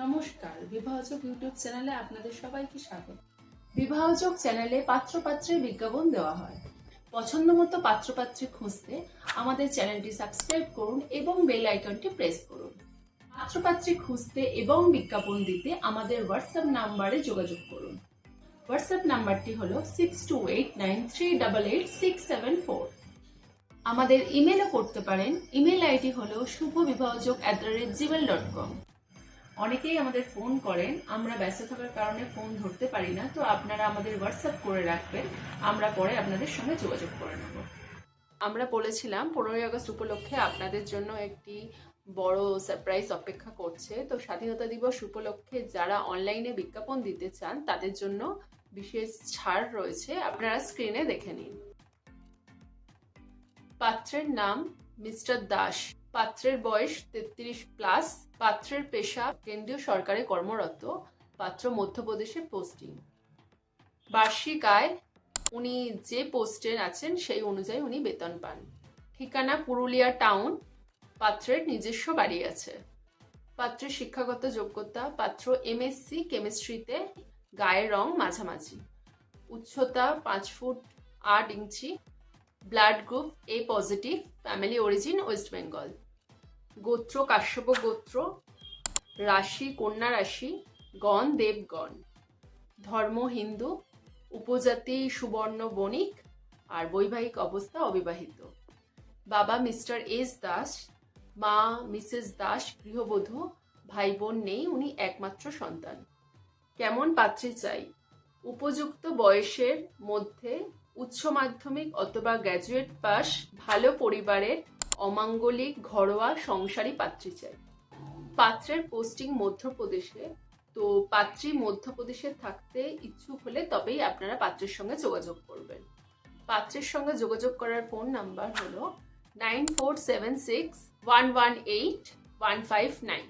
নমস্কার, বিবাহযোগ ইউটিউব চ্যানেলে আপনাদের সবাইকে স্বাগত। বিবাহযোগ চ্যানেলে পাত্রপাত্রের বিজ্ঞাপন দেওয়া হয়। পছন্দ মতো পাত্রপাত্রী খুঁজতে আমাদের চ্যানেলটি সাবস্ক্রাইব করুন এবং বেল আইকনটি প্রেস করুন। পাত্রপাত্রী খুঁজতে এবং বিজ্ঞাপন দিতে আমাদের হোয়াটসঅ্যাপ নাম্বারে যোগাযোগ করুন। হোয়াটসঅ্যাপ নাম্বারটি হলো six two eight nine three double eight six seven four আমাদের ইমেলও করতে পারেন। ইমেল আইডি হলো Shubho Bibahojog at the rate Gmail dot com অনেকেই আমাদের ফোন করেন, আমরা ব্যস্ত থাকার কারণে ফোন ধরতে পারি না, তো আপনারা আমাদের হোয়াটসঅ্যাপ করে রাখবেন, আমরা পরে আপনাদের সঙ্গে যোগাযোগ করে নেব। আমরা বলেছিলাম, পনেরোই আগস্ট উপলক্ষে আপনাদের জন্য একটি বড় সারপ্রাইজ অপেক্ষা করছে, তো স্বাধীনতা দিবস উপলক্ষে যারা অনলাইনে বিজ্ঞাপন দিতে চান, তাদের জন্য বিশেষ ছাড় রয়েছে, আপনারা স্ক্রিনে দেখে নিন। পাত্রের নাম মিস্টার দাস, পাত্রের বয়স তেত্রিশ প্লাস পাত্রের পেশা কেন্দ্রীয় সরকারে কর্মরত, পাত্র মধ্যপ্রদেশে পোস্টিং বার্ষিক আয় উনি যে পোস্টে আছেন সেই অনুযায়ী উনি বেতন পান। ঠিকানা পুরুলিয়া টাউন পাত্রের নিজস্ব বাড়ি আছে। পাত্রের শিক্ষাগত যোগ্যতা, পাত্র এমএসসি কেমিস্ট্রিতে গায়ের রং মাঝামাঝি। উচ্চতা পাঁচ ফুট আট inch blood group A positive family origin West Bengal গোত্র কাশ্যপ গোত্র, রাশি, কন্যা রাশি, গণ, দেবগণ। ধর্ম হিন্দু, উপজাতি, সুবর্ণ, বণিক আর বৈবাহিক অবস্থা অবিবাহিত। বাবা মিস্টার এস দাস, মা মিসেস দাস গৃহবধূ ভাই বোন নেই, উনি একমাত্র সন্তান। কেমন পাত্রী চাই? উপযুক্ত বয়সের মধ্যে উচ্চ মাধ্যমিক অথবা গ্র্যাজুয়েট পাস, ভালো পরিবারের অমাঙ্গলিক ঘরোয়া সংসারী পাত্রী চাই। পাত্রের পোস্টিং মধ্যপ্রদেশে। তো পাত্রী মধ্যপ্রদেশে থাকতে ইচ্ছুক হলে তবেই আপনারা পাত্রের সঙ্গে যোগাযোগ করবেন। পাত্রের সঙ্গে যোগাযোগ করার ফোন নাম্বার হলো nine four seven six one one eight one five nine